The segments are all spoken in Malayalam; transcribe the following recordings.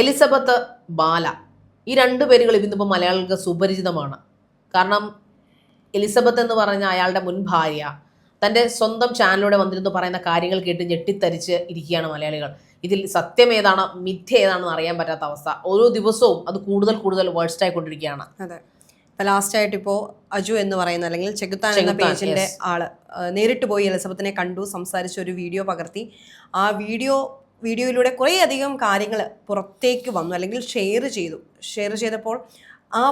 എലിസബത്ത് ബാല. ഈ രണ്ട് പേരുകൾ ഇന്നിപ്പോൾ മലയാളികൾക്ക് സുപരിചിതമാണ്. കാരണം എലിസബത്ത് എന്ന് പറഞ്ഞ അയാളുടെ മുൻ ഭാര്യ തന്റെ സ്വന്തം ചാനലിലൂടെ വന്നിരുന്നു പറയുന്ന കാര്യങ്ങൾ കേട്ട് ഞെട്ടിത്തരിച്ച് ഇരിക്കുകയാണ് മലയാളികൾ. ഇതിൽ സത്യം ഏതാണ് മിഥ്യ ഏതാണെന്ന് അറിയാൻ പറ്റാത്ത അവസ്ഥ. ഓരോ ദിവസവും അത് കൂടുതൽ കൂടുതൽ വേഴ്സ്റ്റ് ആയിക്കൊണ്ടിരിക്കുകയാണ്. അതെ. ഇപ്പൊ ലാസ്റ്റ് ആയിട്ട് ഇപ്പോ അജു എന്ന് പറയുന്ന അല്ലെങ്കിൽ ചെകുത്താൻ എന്ന പേജിന്റെ പേജിന്റെ ആൾ നേരിട്ട് പോയി എലിസബത്തിനെ കണ്ടു സംസാരിച്ച ഒരു വീഡിയോ പകർത്തി. ആ വീഡിയോ വീഡിയോയിലൂടെ കുറേ അധികം കാര്യങ്ങൾ പുറത്തേക്ക് വന്നു അല്ലെങ്കിൽ ഷെയർ ചെയ്തു. ഷെയർ ചെയ്തപ്പോൾ ആ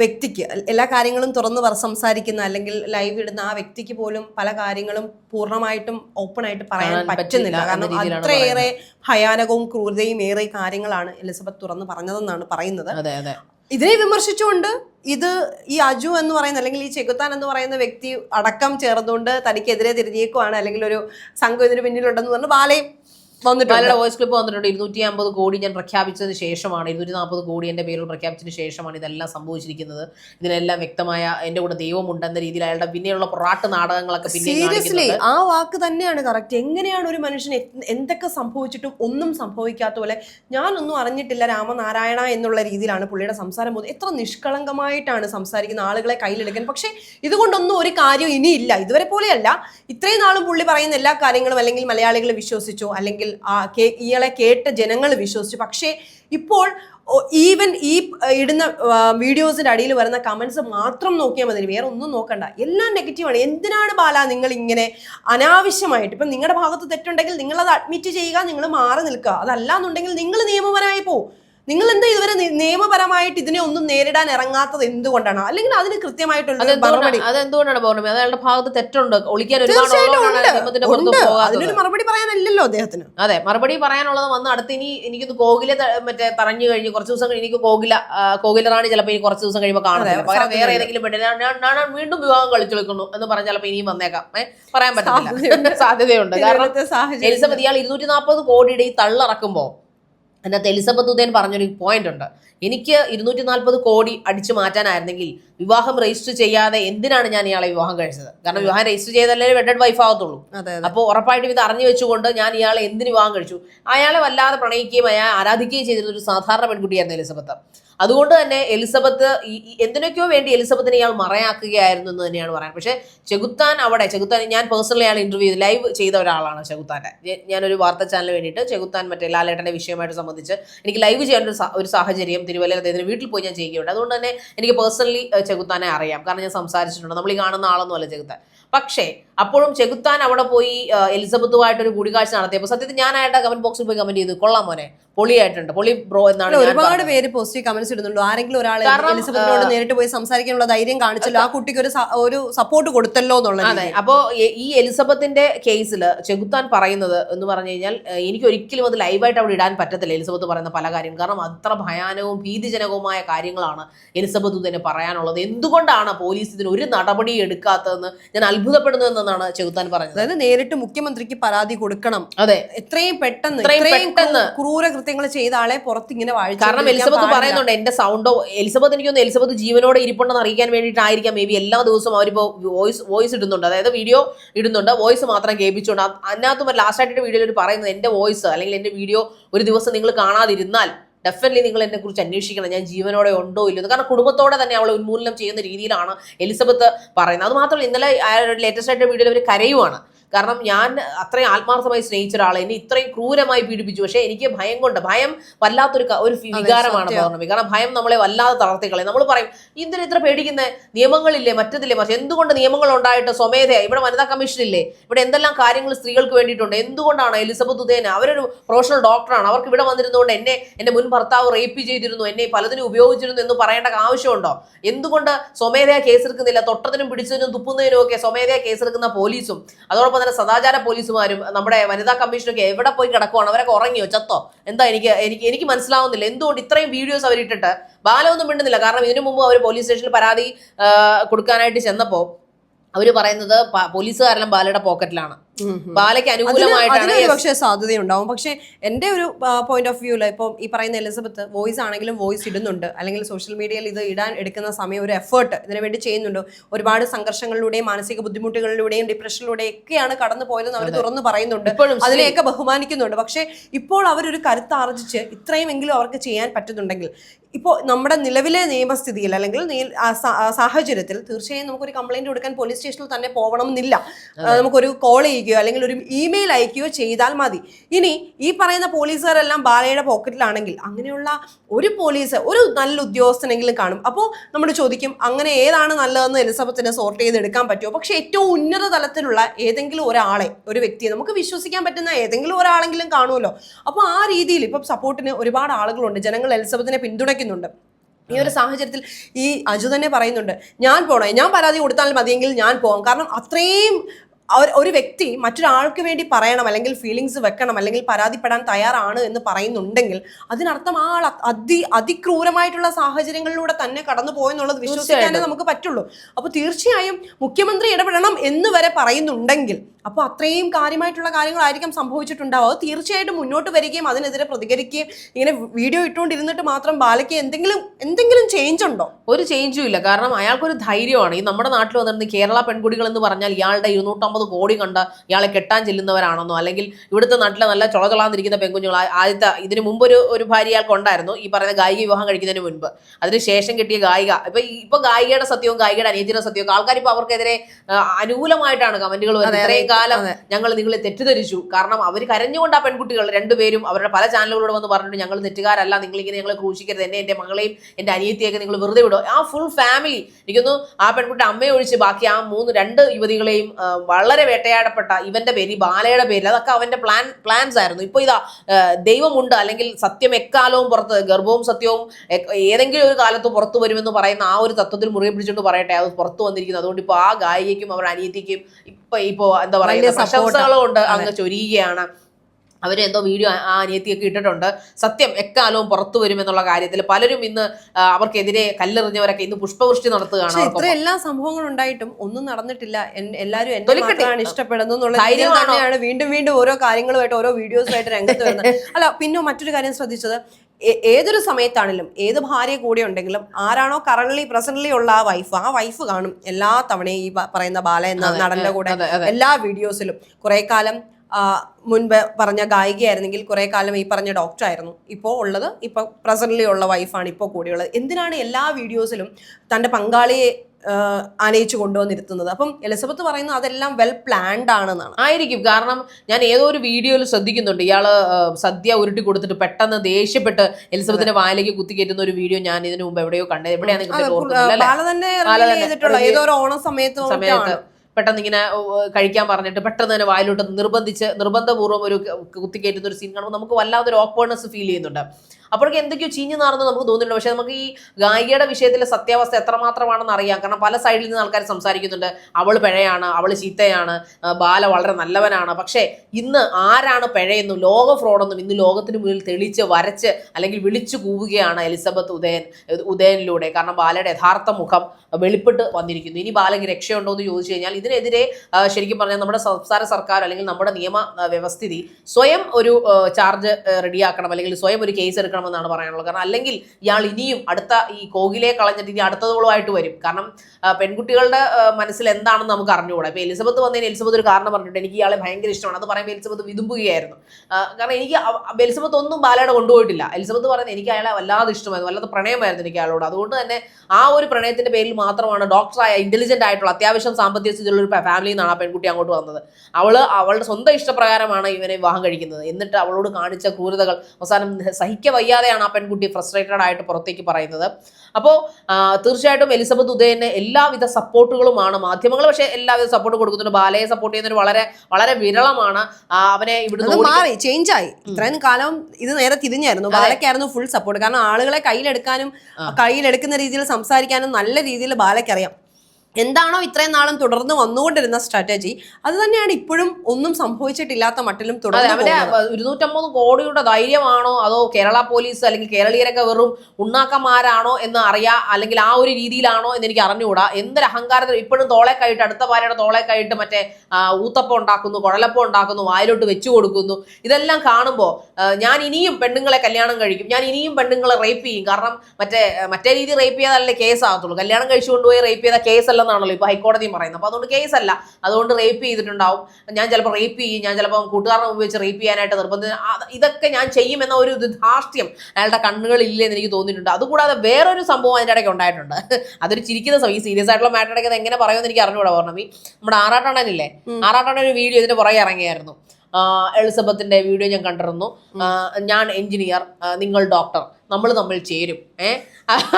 വ്യക്തിക്ക് എല്ലാ കാര്യങ്ങളും തുറന്ന് പറ സംസാരിക്കുന്ന അല്ലെങ്കിൽ ലൈവ് ഇടുന്ന ആ വ്യക്തിക്ക് പോലും പല കാര്യങ്ങളും പൂർണമായിട്ടും ഓപ്പൺ ആയിട്ട് പറയാൻ പറ്റുന്നില്ല. കാരണം അത്രയേറെ ഭയാനകവും ക്രൂരതയും ഏറെ കാര്യങ്ങളാണ് എലിസബത്ത് തുറന്ന് പറഞ്ഞതെന്നാണ് പറയുന്നത്. ഇതിനെ വിമർശിച്ചുകൊണ്ട് ഇത് ഈ അജു എന്ന് പറയുന്ന അല്ലെങ്കിൽ ഈ ചെകുത്താൻ എന്ന് പറയുന്ന വ്യക്തി അടക്കം ചേർന്നുകൊണ്ട് തനിക്കെതിരെ തിരിഞ്ഞേക്കുവാണ് അല്ലെങ്കിൽ ഒരു സംഘം ഇതിന് പിന്നിലുണ്ടെന്ന് പറഞ്ഞ് ബാലയും വന്നിട്ടുണ്ട്. വോയിസ് ക്ലിപ്പ് വന്നിട്ടുണ്ട്. ഇരുന്നൂറ്റി അമ്പത് കോടി ഞാൻ പ്രഖ്യാപിച്ചതിന് ശേഷമാണ് ഇരുന്നൂറ്റി നാൽപ്പത് കോടി എന്റെ പേരിൽ പ്രഖ്യാപിച്ചതിന് ശേഷമാണ് ഇതെല്ലാം സംഭവിച്ചിരിക്കുന്നത്. ഇതിനെല്ലാം വ്യക്തമായ എന്റെ കൂടെ ദൈവമുണ്ടെന്ന രീതിയിൽ അയാളുടെ പിന്നെയുള്ള പൊറാട്ട് നാടകങ്ങളൊക്കെ സീരിയസ്ലി ആ വാക്ക് തന്നെയാണ് കറക്റ്റ് എങ്ങനെയാണ് ഒരു മനുഷ്യന് എന്തൊക്കെ സംഭവിച്ചിട്ടും ഒന്നും സംഭവിക്കാത്ത പോലെ ഞാനൊന്നും അറിഞ്ഞിട്ടില്ല രാമനാരായണ എന്നുള്ള രീതിയിലാണ് പുള്ളിയുടെ സംസാരം പോകുന്നത്. എത്ര നിഷ്കളങ്കമായിട്ടാണ് സംസാരിക്കുന്ന ആളുകളെ കയ്യിലെടുക്കാൻ. പക്ഷേ ഇതുകൊണ്ടൊന്നും ഒരു കാര്യം ഇനിയില്ല. ഇതുവരെ പോലെയല്ല. ഇത്രയും നാളും പുള്ളി പറയുന്ന എല്ലാ കാര്യങ്ങളും അല്ലെങ്കിൽ മലയാളികൾ വിശ്വസിച്ചോ അല്ലെങ്കിൽ ആ കേ- ഇയാളെ കേട്ട ജനങ്ങൾ വിശ്വസിച്ചു. പക്ഷേ ഇപ്പോൾ ഈവൻ ഈ ഇടുന്ന വീഡിയോസിന്റെ അടിയിൽ വരുന്ന കമൻസ് മാത്രം നോക്കിയാൽ മതി. വേറെ ഒന്നും നോക്കണ്ട. എല്ലാം നെഗറ്റീവാണ് എന്തിനാണ് ബാല നിങ്ങൾ ഇങ്ങനെ അനാവശ്യമായിട്ട്? ഇപ്പം നിങ്ങളുടെ ഭാഗത്ത് തെറ്റുണ്ടെങ്കിൽ നിങ്ങൾ അത് അഡ്മിറ്റ് ചെയ്യുക നിങ്ങൾ മാറി നിൽക്കുക. അതല്ല എന്നുണ്ടെങ്കിൽ നിങ്ങൾ നിയമപരമായി പോ നിങ്ങൾ എന്താ ഇതുവരെ നിയമപരമായിട്ട് ഇതിനെ ഒന്നും നേരിടാൻ ഇറങ്ങാത്തത് എന്തുകൊണ്ടാണ്? അല്ലെങ്കിൽ അതിന് കൃത്യമായിട്ടുള്ള മറുപടി? അതെന്തുകൊണ്ടാണ് പൗർണമി? അയാളുടെ ഭാഗത്ത് തെറ്റുണ്ട്. ഒളിക്കാൻ അതിനൊരു മറുപടി പറയാനല്ലല്ലോ അദ്ദേഹത്തിന്. അതെ മറുപടി പറയാനുള്ളത് വന്ന് അടുത്ത് ഇനി എനിക്കൊന്ന് കോകില മറ്റേ പറഞ്ഞു കഴിഞ്ഞ് കുറച്ച് ദിവസം കഴിഞ്ഞ് എനിക്ക് കോകില കോകില റാണി ചിലപ്പോൾ ഇനി കുറച്ച് ദിവസം കഴിയുമ്പോൾ കാണുന്നത് പകരം വേറെ. ഏതെങ്കിലും വീണ്ടും വിവാഹം കളിച്ചെടുക്കുന്നു എന്ന് പറഞ്ഞാൽ ചിലപ്പോൾ ഇനിയും വന്നേക്കാം. പറയാൻ പറ്റില്ല സാധ്യതയുണ്ട്. കാരണം എലിസബത്ത് ഇയാൾ ഇരുന്നൂറ്റി നാൽപ്പത് കോടിയുടെ ഈ തള്ളിറക്കുമ്പോൾ അതിനകത്ത് എലിസബത്ത് ഉദയൻ പറഞ്ഞൊരു പോയിന്റ് ഉണ്ട്. എനിക്ക് ഇരുന്നൂറ്റി നാൽപ്പത് കോടി അടിച്ചു മാറ്റാനായിരുന്നെങ്കിൽ വിവാഹം രജിസ്റ്റർ ചെയ്യാതെ എന്തിനാണ് ഞാൻ ഇയാളെ വിവാഹം കഴിച്ചത്? കാരണം വിവാഹം രജിസ്റ്റർ ചെയ്തല്ലേ വെഡഡ് വൈഫ് ആകത്തുള്ളൂ അപ്പോൾ ഉറപ്പായിട്ടും ഇത് അറിഞ്ഞു വെച്ചുകൊണ്ട് ഞാൻ ഇയാളെ എന്തിന് വിവാഹം കഴിച്ചു? അയാളെ വല്ലാതെ പ്രണയിക്കുകയും അയാൾ ആരാധിക്കുകയും ചെയ്തിരുന്ന ഒരു സാധാരണ പെൺകുട്ടിയായിരുന്നു എലിസബത്ത്. അതുകൊണ്ട് തന്നെ എലിസബത്ത് എന്തിനൊക്കെയോ വേണ്ടി എലിസബത്തിനെ ഇയാൾ മറയാക്കുകയായിരുന്നു എന്ന് തന്നെയാണ് പറയുന്നത്. പക്ഷേ ചെകുത്താൻ അവിടെ ചെകുത്താൻ ഞാൻ പേഴ്സണലി അയാൾ ഇന്റർവ്യൂ ലൈവ് ചെയ്ത ഒരാളാണ് ചെകുത്താന്റെ. ഞാനൊരു വാർത്താ ചാനലിന് വേണ്ടിയിട്ട് ചെകുത്താൻ മറ്റേ ലാലേട്ടന്റെ വിഷയമായിട്ട് സംബന്ധിച്ച് എനിക്ക് ലൈവ് ചെയ്യാൻ ഒരു സാഹചര്യം തിരുവല്ലയിൽ അദ്ദേഹത്തിന് വീട്ടിൽ പോയി ഞാൻ ചെയ്യുകയുണ്ട്. അതുകൊണ്ട് തന്നെ എനിക്ക് പേഴ്സണലി ചെകുത്താനെ അറിയാം. കാരണം ഞാൻ സംസാരിച്ചിട്ടുണ്ട്. നമ്മൾ ഈ കാണുന്ന ആളൊന്നും അല്ല ചെകുത്താൻ. പക്ഷേ അപ്പോഴും ചെകുത്താൻ അവിടെ പോയി എലിസബത്തുമായിട്ടൊരു കൂടിക്കാഴ്ച നടത്തിയപ്പോൾ സത്യത്തിൽ ഞാൻ അയാളുടെ കമന്റ് ബോക്സിൽ പോയി കമന്റ് ചെയ്തു. കൊള്ളാം മോനെ. പൊളിയായിട്ടുണ്ട്. പൊളി ബ്രോ എന്നാണ് ഒരുപാട്. പേര് പോസിറ്റീവ് കമന്റ്സ് ഇടുന്നുള്ളൂ ആരെങ്കിലും ഒരാൾ എലിസബത്തിനോട് നേരിട്ട് പോയി സംസാരിക്കാനുള്ള ധൈര്യം കാണിച്ചല്ലോ. ആ കുട്ടിക്ക് ഒരു ഒരു സപ്പോർട്ട് കൊടുത്തല്ലോ എന്നുള്ള അതെ. അപ്പോ ഈ എലിസബത്തിന്റെ കേസിൽ ചെകുത്താൻ പറയുന്നത് എന്ന് പറഞ്ഞു കഴിഞ്ഞാൽ എനിക്ക് ഒരിക്കലും അത് ലൈവായിട്ട് അവിടെ ഇടാൻ പറ്റത്തില്ല. എലിസബത്ത് പറയുന്ന പല കാര്യം കാരണം അത്ര ഭയാനകവും ഭീതിജനകവുമായ കാര്യങ്ങളാണ് എലിസബത്ത് തന്നെ പറയാനുള്ളത്. എന്തുകൊണ്ടാണ് പോലീസ് ഇതിന് ഒരു നടപടി എടുക്കാത്തതെന്ന് ഞാൻ അത്ഭുതപ്പെടുന്നു എന്നാണ് ചെകുത്താൻ പറഞ്ഞത്. അതായത് നേരിട്ട് മുഖ്യമന്ത്രിക്ക് പരാതി കൊടുക്കണം. അതെ. എത്രയും പെട്ടെന്ന്. ക്രൂര കൃത്യങ്ങൾ ചെയ്ത ആളെ പുറത്ത് ഇങ്ങനെ വാഴിച്ചു കാരണം എലിസബത്ത് പറയുന്നുണ്ട് എന്റെ സൗണ്ടോ എലിസബത്ത് എനിക്കൊന്ന് എലിസബത്ത് ജീവനോടെ ഇരിപ്പുണ്ടെന്ന് അറിയിക്കാൻ വേണ്ടിയിട്ടായിരിക്കാം മേ ബി എല്ലാ ദിവസവും അവരിപ്പോ വോയിസ് വോയിസ് ഇടുന്നുണ്ട്. അതായത് വീഡിയോ ഇടുന്നുണ്ട്. വോയിസ് മാത്രം കേൾപ്പിച്ചുകൊണ്ട് അതിനകത്തും ലാസ്റ്റ് ആയിട്ട് വീഡിയോയിൽ പറയുന്നത് എന്റെ വോയിസ് അല്ലെങ്കിൽ എന്റെ വീഡിയോ ഒരു ദിവസം നിങ്ങൾ കാണാതിരുന്നാൽ ഡെഫിനറ്റ്ലി നിങ്ങൾ എന്നെ കുറിച്ച് അന്വേഷിക്കണം. ഞാൻ ജീവനോടെ ഉണ്ടോ ഇല്ലയോ? എന്ന്. കാരണം കുടുംബത്തോടെ തന്നെ അവൾ ഉന്മൂലനം ചെയ്യുന്ന രീതിയിലാണ് എലിസബത്ത് പറയുന്നത്. അത് മാത്രമല്ല ഇന്നലെ ലേറ്റസ്റ്റ് ആയിട്ട് വീഡിയോയിൽ അവർ കരയുവാണ്. കാരണം ഞാൻ അത്രയും ആത്മാർത്ഥമായി സ്നേഹിച്ച ഒരാളെ എന്നെ ഇത്രയും ക്രൂരമായി പീഡിപ്പിച്ചു. പക്ഷേ എനിക്ക് ഭയം കൊണ്ട് ഭയം വല്ലാത്തൊരു ഒരു വികാരമാണ്. പൗർണമി. കാരണം ഭയം നമ്മളെ വല്ലാതെ തളർത്തിക്കളെ നമ്മൾ പറയും ഇതിന് ഇത്ര പേടിക്കുന്ന? നിയമങ്ങളില്ലേ? മറ്റതില്ലേ? മറിച്ച് എന്തുകൊണ്ട് നിയമങ്ങൾ ഉണ്ടായിട്ട് സ്വമേധയാ? ഇവിടെ വനിതാ കമ്മീഷൻ ഇല്ലേ ഇവിടെ എന്തെല്ലാം കാര്യങ്ങൾ സ്ത്രീകൾക്ക് വേണ്ടിയിട്ടുണ്ട്? എന്തുകൊണ്ടാണ് എലിസബത്ത് ഉദയൻ അവരൊരു പ്രൊഫഷണൽ ഡോക്ടറാണ് അവർക്ക് ഇവിടെ വന്നിരുന്നുകൊണ്ട് എന്നെ എന്റെ മുൻ ഭർത്താവ് റേപ്പ് ചെയ്തിരുന്നു. എന്നെ പലതിനും ഉപയോഗിച്ചിരുന്നു എന്ന് പറയേണ്ട ആവശ്യമുണ്ടോ? എന്തുകൊണ്ട് സ്വമേധയാ കേസെടുക്കുന്നില്ല? തൊട്ടതിനും പിടിച്ചതിനും തുപ്പുന്നതിനും ഒക്കെ സ്വമേധയാ കേസെടുക്കുന്ന പോലീസും. അതോടൊപ്പം തന്നെ സദാചാര പോലീസുമാരും നമ്മുടെ വനിതാ കമ്മീഷനൊക്കെ എവിടെ പോയി കിടക്കുവാണ്? അവരൊക്കെ ഉറങ്ങിയോ? ചത്തോ? എന്താ എനിക്ക് എനിക്ക് എനിക്ക് മനസ്സിലാവുന്നില്ല. എന്തുകൊണ്ട് ഇത്രയും വീഡിയോസ് അവരിട്ടിട്ട് ബാലമൊന്നും മിണ്ടുന്നില്ല. കാരണം ഇതിനു മുമ്പ് അവർ പോലീസ് സ്റ്റേഷനിൽ പരാതി കൊടുക്കാനായിട്ട് ചെന്നപ്പോൾ അവർ പറയുന്നത് പോലീസുകാരെല്ലാം ബാലയുടെ പോക്കറ്റിലാണ്. ബാലയ്ക്ക് അനുകൂലമായിട്ടാണ്. പക്ഷേ സാധ്യതയുണ്ടാവും. പക്ഷേ എന്റെ ഒരു പോയിന്റ് ഓഫ് വ്യൂൽ ഇപ്പം ഈ പറയുന്ന എലിസബത്ത് വോയിസ് ആണെങ്കിലും വോയിസ് ഇടുന്നുണ്ട്. അല്ലെങ്കിൽ സോഷ്യൽ മീഡിയയിൽ ഇത് ഇടാൻ എടുക്കുന്ന സമയം ഒരു എഫേർട്ട് ഇതിനു വേണ്ടി ചെയ്യുന്നുണ്ട്. ഒരുപാട് സംഘർഷങ്ങളിലൂടെയും മാനസിക ബുദ്ധിമുട്ടുകളിലൂടെയും ഡിപ്രഷനിലൂടെയും ഒക്കെയാണ് കടന്നു പോയതെന്ന് അവർ തുറന്നു പറയുന്നുണ്ട്. അതിനെയൊക്കെ ബഹുമാനിക്കുന്നുണ്ട്. പക്ഷേ ഇപ്പോൾ അവരൊരു കരുത്താർജിച്ച് ഇത്രയുമെങ്കിലും അവർക്ക് ചെയ്യാൻ പറ്റുന്നുണ്ടെങ്കിൽ ഇപ്പോൾ നമ്മുടെ നിലവിലെ നിയമസ്ഥിതിയിൽ അല്ലെങ്കിൽ സാഹചര്യത്തിൽ തീർച്ചയായും നമുക്കൊരു കംപ്ലൈന്റ് കൊടുക്കാൻ പോലീസ് സ്റ്റേഷനിൽ തന്നെ പോകണം എന്നില്ല നമുക്കൊരു കോൾ ചെയ്യുകയോ അല്ലെങ്കിൽ ഒരു ഇമെയിൽ അയക്കുകയോ ചെയ്താൽ മതി. ഇനി ഈ പറയുന്ന പോലീസുകാരെല്ലാം ബാലയുടെ പോക്കറ്റിലാണെങ്കിൽ അങ്ങനെയുള്ള ഒരു പോലീസ് ഒരു നല്ല ഉദ്യോഗസ്ഥനെങ്കിലും കാണും. അപ്പോൾ നമ്മൾ ചോദിക്കും അങ്ങനെ ഏതാണ് നല്ലതെന്ന് എലിസബത്തിനെ സോർട്ട് ചെയ്ത് എടുക്കാൻ പറ്റുമോ? പക്ഷേ ഏറ്റവും ഉന്നത തലത്തിലുള്ള ഏതെങ്കിലും ഒരാളെ ഒരു വ്യക്തിയെ നമുക്ക് വിശ്വസിക്കാൻ പറ്റുന്ന ഏതെങ്കിലും ഒരാളെങ്കിലും കാണുമല്ലോ. അപ്പോൾ ആ രീതിയിൽ ഇപ്പം സപ്പോർട്ടിന് ഒരുപാട് ആളുകളുണ്ട്. ജനങ്ങൾ എലിസബത്തിനെ പിന്തുണയ്ക്കുന്നുണ്ട്. ഈ ഒരു സാഹചര്യത്തിൽ ഈ അജു തന്നെ പറയുന്നുണ്ട് ഞാൻ പോണേ. ഞാൻ പരാതി കൊടുത്താൽ മതിയെങ്കിൽ ഞാൻ പോകാം കാരണം അത്രയും ഒരു- ഒരു വ്യക്തി മറ്റൊരാൾക്ക് വേണ്ടി പറയണം അല്ലെങ്കിൽ ഫീലിങ്സ് വെക്കണം അല്ലെങ്കിൽ പരാതിപ്പെടാൻ തയ്യാറാണ് എന്ന് പറയുന്നുണ്ടെങ്കിൽ അതിനർത്ഥം ആ ആൾ അതി അതിക്രൂരമായിട്ടുള്ള സാഹചര്യങ്ങളിലൂടെ തന്നെ കടന്നു പോയെന്നുള്ളത് വിശ്വസിക്കാനേ നമുക്ക് പറ്റുള്ളൂ. അപ്പോൾ തീർച്ചയായും മുഖ്യമന്ത്രി ഇടപെടണം എന്ന് വരെ പറയുന്നുണ്ടെങ്കിൽ അപ്പോൾ അത്രയും കാര്യമായിട്ടുള്ള കാര്യങ്ങളായിരിക്കും സംഭവിച്ചിട്ടുണ്ടാവും അത് തീർച്ചയായിട്ടും മുന്നോട്ട് വരികയും അതിനെതിരെ പ്രതികരിക്കുകയും ഇങ്ങനെ വീഡിയോ ഇട്ടുകൊണ്ടിരുന്നിട്ട് മാത്രം ബാലയ്ക്ക് എന്തെങ്കിലും എന്തെങ്കിലും ചേഞ്ച് ഉണ്ടോ? ഒരു ചേഞ്ചും ഇല്ല. കാരണം അയാൾക്കൊരു ധൈര്യമാണ്. ഈ നമ്മുടെ നാട്ടിൽ വന്നിരുന്ന കേരള പെൺകുട്ടികൾ എന്ന് പറഞ്ഞാൽ ഇയാളുടെ ഇരുന്നൂറ്റമ്പത് കോടി കണ്ട് ഇയാളെ കെട്ടാൻ ചെല്ലുന്നവരാണെന്നോ അല്ലെങ്കിൽ ഇവിടുത്തെ നാട്ടിലെ നല്ല ചുളചുളാന്നിരിക്കുന്ന പെൺകുഞ്ഞുങ്ങൾ ആദ്യത്തെ ഇതിനു മുമ്പ് ഒരു ഒരു ഭാര്യ ഇയാൾക്ക് ഉണ്ടായിരുന്നു. ഈ പറയുന്ന ഗായിക വിവാഹം കഴിക്കുന്നതിന് മുൻപ്. അതിന് ശേഷം കിട്ടിയ ഗായിക. ഇപ്പൊ ഇപ്പൊ ഗായികയുടെ സത്യവും ഗായികയുടെ അനിയത്തിയുടെ സത്യവും ആൾക്കാർ ഇപ്പൊ അവർക്കെതിരെ അനുകൂലമായിട്ടാണ് കമന്റുകൾ വരുന്നത്. കാലം ഞങ്ങൾ നിങ്ങളെ തെറ്റിദ്ധരിച്ചു. കാരണം അവർ കരഞ്ഞുകൊണ്ട് ആ പെൺകുട്ടികൾ രണ്ടുപേരും അവരുടെ പല ചാനലുകളോട് വന്ന് പറഞ്ഞിട്ട് ഞങ്ങൾ തെറ്റുകാരല്ല നിങ്ങൾ ഇങ്ങനെ ഞങ്ങളെ ക്രൂശിക്കരുത് എന്നെ എന്റെ മകളെയും എന്റെ അനിയത്തിയൊക്കെ നിങ്ങൾ വെറുതെ വിടും ആ ഫുൾ ഫാമിലി ഇരിക്കുന്നു ആ പെൺകുട്ടി അമ്മയെ ഒഴിച്ച് ബാക്കി ആ മൂന്ന് രണ്ട് യുവതികളെയും വളരെ വേട്ടയാടപ്പെട്ട ഇവന്റെ പേര് ഈ ബാലയുടെ പേരിൽ അതൊക്കെ അവന്റെ പ്ലാൻ പ്ലാൻസ് ആയിരുന്നു. ഇപ്പൊ ഇതാ ദൈവമുണ്ട് അല്ലെങ്കിൽ സത്യം എക്കാലവും പുറത്ത് ഗർഭവും സത്യവും ഏതെങ്കിലും ഒരു കാലത്ത് പുറത്തു വരുമെന്ന് പറയുന്ന ആ ഒരു തത്വത്തിൽ മുറുകെ പിടിച്ചുകൊണ്ട് പറയട്ടെ അത് പുറത്തു വന്നിരിക്കുന്നു. അതുകൊണ്ട് ഇപ്പൊ ആ ഗായികയ്ക്കും അവരുടെ അനിയത്തിക്കും ഇപ്പൊ എന്താ പറയുക. പ്രശംസകൾ അങ്ങ് ചൊരിയുകയാണ്. അവരെന്തോ എന്തോ വീഡിയോ ആ- അനിയത്തിയൊക്കെ ഇട്ടിട്ടുണ്ട്. സത്യം എക്കാലവും പുറത്തു വരുമെന്നുള്ള കാര്യത്തിൽ പലരും ഇന്ന് അവർക്കെതിരെ കല്ലെറിഞ്ഞവരൊക്കെ ഇന്ന് പുഷ്പവൃഷ്ടി നടത്തുകയാണ് ഇത്ര എല്ലാ സംഭവങ്ങളും ഉണ്ടായിട്ടും ഒന്നും നടന്നിട്ടില്ല. എല്ലാവരും എന്നെ ഇഷ്ടപ്പെടുന്നു എന്നുള്ള തന്നെയാണ് വീണ്ടും വീണ്ടും ഓരോ കാര്യങ്ങളുമായിട്ട് ഓരോ വീഡിയോസുമായിട്ട് രംഗത്ത് വരുന്നത്. അല്ല പിന്നെ മറ്റൊരു കാര്യം ശ്രദ്ധിച്ചത്. ഏതൊരു സമയത്താണെങ്കിലും ഏത് ഭാര്യ കൂടെ ഉണ്ടെങ്കിലും ആരാണോ കറണ്ട്ലി പ്രസന്റ്ലി ഉള്ള ആ വൈഫ് ആ വൈഫ് കാണും എല്ലാ തവണയും ഈ പറയുന്ന ബാല എന്ന നടന്റെ കൂടെ എല്ലാ വീഡിയോസിലും കുറെ കാലം മുൻപ് പറഞ്ഞ ഗായികയായിരുന്നെങ്കിൽ കുറേ കാലം ഈ പറഞ്ഞ ഡോക്ടർ ആയിരുന്നു. ഇപ്പോൾ ഉള്ളത് ഇപ്പോൾ പ്രസന്റ്ലി ഉള്ള വൈഫാണ് ഇപ്പോൾ കൂടിയുള്ളത്. എന്തിനാണ് എല്ലാ വീഡിയോസിലും തന്റെ പങ്കാളിയെ ആനയിച്ചു കൊണ്ടുവന്നിരുത്തുന്നത്? അപ്പം എലിസബത്ത് പറയുന്നത് അതെല്ലാം വെൽ പ്ലാൻഡ് ആണെന്നാണ്. ആയിരിക്കും. കാരണം ഞാൻ ഏതോ ഒരു വീഡിയോയിൽ ശ്രദ്ധിക്കുന്നുണ്ട്. ഇയാൾ സദ്യ ഉരുട്ടി കൊടുത്തിട്ട് പെട്ടെന്ന് ദേഷ്യപ്പെട്ട് എലിസബത്തിന്റെ വായിലേക്ക് കുത്തിക്കയറ്റുന്ന ഒരു വീഡിയോ ഞാൻ ഇതിനു മുമ്പ് എവിടെയോ കണ്ടത്. എവിടെയാണ്? ബാല തന്നെ ഏതോ ഒരു ഓണം സമയത്ത് സമയത്ത് പെട്ടെന്ന് ഇങ്ങനെ കഴിക്കാൻ പറഞ്ഞിട്ട് പെട്ടെന്ന് തന്നെ വായിലോട്ട് നിർബന്ധിച്ച് നിർബന്ധപൂർവം ഒരു കുത്തിക്കയറ്റുന്ന ഒരു സീൻ കാണുമ്പോൾ നമുക്ക് വല്ലാത്തൊരു ഓക്വേർഡ്നെസ് ഫീൽ ചെയ്യുന്നുണ്ട്. അപ്പോഴേക്കും എന്തൊക്കെയോ ചീഞ്ഞു നാർന്ന് നമുക്ക് തോന്നുന്നുണ്ട്. പക്ഷേ നമുക്ക് ഈ ഗായികയുടെ വിഷയത്തിലെ സത്യാവസ്ഥ എത്രമാത്രമാണെന്ന് അറിയാം. കാരണം പല സൈഡിൽ നിന്ന് ആൾക്കാർ സംസാരിക്കുന്നുണ്ട്. അവൾ പിഴയാണ് അവൾ ചീത്തയാണ് ബാല വളരെ നല്ലവനാണ്. പക്ഷേ ഇന്ന് ആരാണ് പിഴയെന്നും ലോക ഫ്രോഡെന്നും ഇന്ന് ലോകത്തിന് മുന്നിൽ തെളിച്ച് വരച്ച് അല്ലെങ്കിൽ വിളിച്ചു കൂവുകയാണ് എലിസബത്ത് ഉദയൻ ഉദയനിലൂടെ. കാരണം ബാലയുടെ യഥാർത്ഥ മുഖം വെളിപ്പെട്ട് വന്നിരിക്കുന്നു. ഇനി ബാലയ്ക്ക് രക്ഷയുണ്ടോ എന്ന് ചോദിച്ചു കഴിഞ്ഞാൽ ഇതിനെതിരെ ശരിക്കും പറഞ്ഞാൽ നമ്മുടെ സംസ്ഥാന സർക്കാർ അല്ലെങ്കിൽ നമ്മുടെ നിയമ വ്യവസ്ഥിതി സ്വയം ഒരു ചാർജ് റെഡിയാക്കണം അല്ലെങ്കിൽ സ്വയം ഒരു കേസ് എടുക്കണമെന്നാണ് പറയാനുള്ളത്. കാരണം അല്ലെങ്കിൽ ഇയാൾ ഇനിയും അടുത്ത ഈ കോകിലെ കളഞ്ഞിട്ട് ഇനി അടുത്തതുകളുമായിട്ട് വരും. കാരണം പെൺകുട്ടികളുടെ മനസ്സിൽ എന്താണെന്ന് നമുക്ക് അറിഞ്ഞുകൂടാ. ഇപ്പൊ എലിസബത്ത് വന്നതിന് എലിസബത്ത് ഒരു കാരണം പറഞ്ഞിട്ട് എനിക്ക് ഇയാളെ ഭയങ്കര ഇഷ്ടമാണ്. അത് പറയുമ്പോൾ എലിസബത്ത് വിതുമ്പുകയായിരുന്നു. കാരണം എനിക്ക് എലിസബത്ത് ഒന്നും ബാലയുടെ കൊണ്ടുപോയിട്ടില്ല. എലിസബത്ത് പറയുന്നത് എനിക്ക് അയാളെ വല്ലാതെ ഇഷ്ടമായിരുന്നു. വല്ലാതെ പ്രണയമായിരുന്നു എനിക്ക് അയാളോട്. അതുകൊണ്ട് തന്നെ ആ ഒരു പ്രണയത്തിന്റെ പേരിൽ മാത്രമാണ് ഡോക്ടറായ ഇന്റലിജന്റ് ആയിട്ടുള്ള അത്യാവശ്യം സാമ്പത്തിക സ്ഥിതിയുള്ള ഒരു ഫാമിലിയിൽ നിന്നാണ് ആ പെൺകുട്ടി അങ്ങോട്ട് വന്നത്. അവൾ അവളുടെ സ്വന്തം ഇഷ്ടപ്രകാരമാണ് ഇവനെ വിവാഹം കഴിക്കുന്നത്. എന്നിട്ട് അവളോട് കാണിച്ച ക്രൂരതകൾ അവസാനം സഹിക്ക വയ്യാതെയാണ് ആ പെൺകുട്ടി ഫ്രസ്ട്രേറ്റഡ് ആയിട്ട് പുറത്തേക്ക് പറയുന്നത്. അപ്പോൾ തീർച്ചയായിട്ടും എലിസബത്ത് ഉദയന് എല്ലാവിധ സപ്പോർട്ടുകളുമാണ് മാധ്യമങ്ങൾ. പക്ഷേ എല്ലാവിധ സപ്പോർട്ട് കൊടുക്കുന്നുണ്ട്. ബാലയെ സപ്പോർട്ട് ചെയ്യുന്നത് വളരെ വളരെ വിരളമാണ്. അവനെ ഇവിടുന്ന് മാറി ചേഞ്ച് ആയി. ഇത്രയും കാലം ഇത് നേരെ തിരിഞ്ഞായിരുന്നു. ബാലയ്ക്കായിരുന്നു ഫുൾ സപ്പോർട്ട് കാരണം ആളുകളെ കയ്യിലെടുക്കാനും. കയ്യിലെടുക്കുന്ന രീതിയിൽ സംസാരിക്കാനും നല്ല രീതിയിൽ ബാലയ്ക്കറിയാം. എന്താണോ ഇത്രയും നാളും തുടർന്ന് വന്നുകൊണ്ടിരുന്ന സ്ട്രാറ്റജി അത് തന്നെയാണ് ഇപ്പോഴും ഒന്നും സംഭവിച്ചിട്ടില്ലാത്ത മട്ടിലും പോകുന്നത്. ഇരുന്നൂറ്റമ്പത് കോടിയുടെ ധൈര്യമാണോ അതോ കേരള പോലീസ് അല്ലെങ്കിൽ കേരളീയരൊക്കെ വെറും ഉണ്ണാക്കന്മാരാണോ എന്ന് അറിയാ അല്ലെങ്കിൽ ആ ഒരു രീതിയിലാണോ എന്ന് എനിക്ക് അറിഞ്ഞുകൂടാ? എന്തൊരു അഹങ്കാരത്തിൽ ഇപ്പോഴും തോളെ കൈയിട്ട് അടുത്ത ഭാര്യയുടെ തോളെ കൈയിട്ട് മറ്റേ ഊത്തപ്പം ഉണ്ടാക്കുന്നു കുഴലപ്പം ഉണ്ടാക്കുന്നു വായിലോട്ട് വെച്ചു കൊടുക്കുന്നു. ഇതെല്ലാം കാണുമ്പോൾ ഞാൻ ഇനിയും പെണ്ണുങ്ങളെ കല്യാണം കഴിക്കും. ഞാൻ ഇനിയും പെണ്ണുങ്ങളെ റേപ്പ് ചെയ്യും. കാരണം മറ്റേ മറ്റേ രീതി റേപ്പ് ചെയ്താലല്ലേ കേസ് ആകത്തുള്ളൂ. കല്യാണം കഴിച്ചു കൊണ്ടുപോയി റേപ്പ് ചെയ്ത കേസ് അല്ലെന്നാണല്ലോ ഇപ്പൊ ഹൈക്കോടതിയും പറയുന്നത്. അപ്പൊ അതുകൊണ്ട് കേസല്ല അതുകൊണ്ട് റേപ്പ് ചെയ്തിട്ടുണ്ടാവും. ഞാൻ ചിലപ്പോൾ റേപ്പ് ചെയ്യും. ഞാൻ ചിലപ്പോൾ കൂട്ടുകാരനെ ഉപയോഗിച്ച് റേപ്പ് ചെയ്യാനായിട്ട് നിർബന്ധം ഇതൊക്കെ ഞാൻ ചെയ്യുമെന്ന ഒരു ധാർഷ്ട്യം അയാളുടെ കണ്ണുകളില്ലേ എന്ന് എനിക്ക് തോന്നിയിട്ടുണ്ട്. അതുകൂടാതെ വേറൊരു സംഭവം അതിന്റെ ഇടയ്ക്ക് ഉണ്ടായിട്ടുണ്ട്. അതൊരു ചിരിക്കുന്ന സംഭവം ഈ സീരിയസ് ആയിട്ടുള്ള മാറ്റർ ഇടയ്ക്ക് എങ്ങനെ പറയുമെന്ന് എനിക്ക് അറിഞ്ഞുകൂടാ പൗർണമി നമ്മുടെ ആറാട്ടണനില്ലേ ആറാട്ടണ ഒരു വീഡിയോ ഇതിന്റെ പുറകെ ഇറങ്ങിയായിരുന്നു. എലിസബത്തിന്റെ വീഡിയോ ഞാൻ കണ്ടിരുന്നു. ഞാൻ എഞ്ചിനീയർ നിങ്ങൾ ഡോക്ടർ നമ്മൾ തമ്മിൽ ചേരും. ഏ?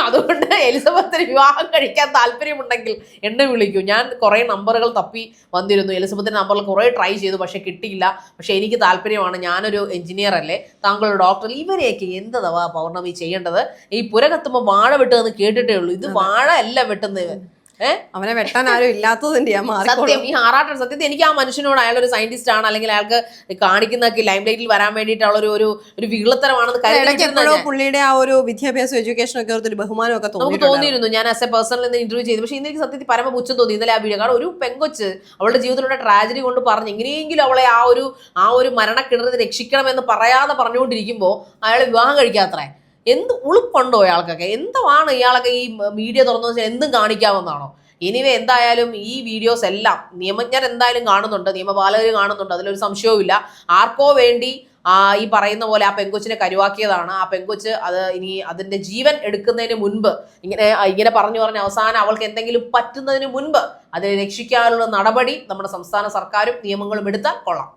അതുകൊണ്ട് എലിസബത്തിന് വിവാഹം കഴിക്കാൻ താല്പര്യമുണ്ടെങ്കിൽ എന്നെ വിളിക്കൂ. ഞാൻ കുറേ നമ്പറുകൾ തപ്പി വന്നിരുന്നു. എലിസബത്തിന്റെ നമ്പറിൽ കുറേ ട്രൈ ചെയ്തു പക്ഷെ കിട്ടിയില്ല. പക്ഷേ എനിക്ക് താല്പര്യമാണ്. ഞാനൊരു എഞ്ചിനീയർ അല്ലേ? താങ്കൾ ഡോക്ടർ ഇവരെയൊക്കെ എന്തതവാ പൗർണമി ചെയ്യേണ്ടത്? ഈ പുര കത്തുമ്പോൾ വാഴ വെട്ടുമെന്ന് കേട്ടിട്ടേ ഉള്ളൂ. ഇത് വാഴ അല്ല വെട്ടുന്നത്. അവനെ വെട്ടാൻ ആരും ഇല്ലാത്തതിന്റെ സത്യം ഈ ആറാട്ടം സത്യത്തിൽ എനിക്ക് ആ മനുഷ്യനോട് അയാൾ ഒരു സയന്റിസ്റ്റ് ആണ് അല്ലെങ്കിൽ അയാൾക്ക് കാണിക്കുന്ന ലൈം ലൈറ്റിൽ വരാൻ വേണ്ടിയിട്ടുള്ള ഒരു ഒരു ഒരു കരുതി എപ്പോഴോ പുള്ളിയുടെ ആ ഒരു വിദ്യാഭ്യാസം എഡ്യൂക്കേഷൻ ഒക്കെ ഒരു ബഹുമാനം ഒക്കെ നമുക്ക് തോന്നിയിരുന്നു. ഞാൻ ആസ് എ പേഴ്സണൽ നിന്ന് ഇന്റർവ്യൂ ചെയ്തു. പക്ഷേ ഇന്ന് എനിക്ക് സത്യത്തിൽ പരമ പുച്ഛം തോന്നി. ഇന്നലെ ആ വീഡിയോ കാരണം ഒരു പെങ്കൊച്ച് അവളുടെ ജീവിതത്തിലുള്ള ട്രാജഡി കൊണ്ട് പറഞ്ഞു എങ്ങനെയെങ്കിലും അവളെ ആ ഒരു ആ ഒരു മരണക്കിണറിന് രക്ഷിക്കണം എന്ന് പറയാതെ പറഞ്ഞുകൊണ്ടിരിക്കുമ്പോൾ അയാൾ വിവാഹം കഴിക്കാത്രേ. എന്ത് ഉളുപ്പുണ്ടോ അയാൾക്കൊക്കെ എന്തുവാണ് ഇയാളൊക്കെ ഈ മീഡിയ തുറന്നു വെച്ചാൽ എന്തും കാണിക്കാമെന്നാണോ എനിവേ എന്തായാലും ഈ വീഡിയോസ് എല്ലാം നിയമജ്ഞർ എന്തായാലും കാണുന്നുണ്ട് നിയമപാലകർ കാണുന്നുണ്ട് അതിലൊരു സംശയവുമില്ല. ആർക്കോ വേണ്ടി ഈ പറയുന്ന പോലെ ആ പെങ്കൊച്ചിനെ കരുവാക്കിയതാണ്. ആ പെങ്കൊച്ച് അത് ഇനി അതിന്റെ ജീവൻ എടുക്കുന്നതിന് മുൻപ് ഇങ്ങനെ ഇങ്ങനെ പറഞ്ഞു പറഞ്ഞ അവസാനം അവൾക്ക് എന്തെങ്കിലും പറ്റുന്നതിന് മുൻപ് അതിനെ രക്ഷിക്കാനുള്ള നടപടി നമ്മുടെ സംസ്ഥാന സർക്കാരും നിയമങ്ങളും എടുത്താൽ കൊള്ളാം.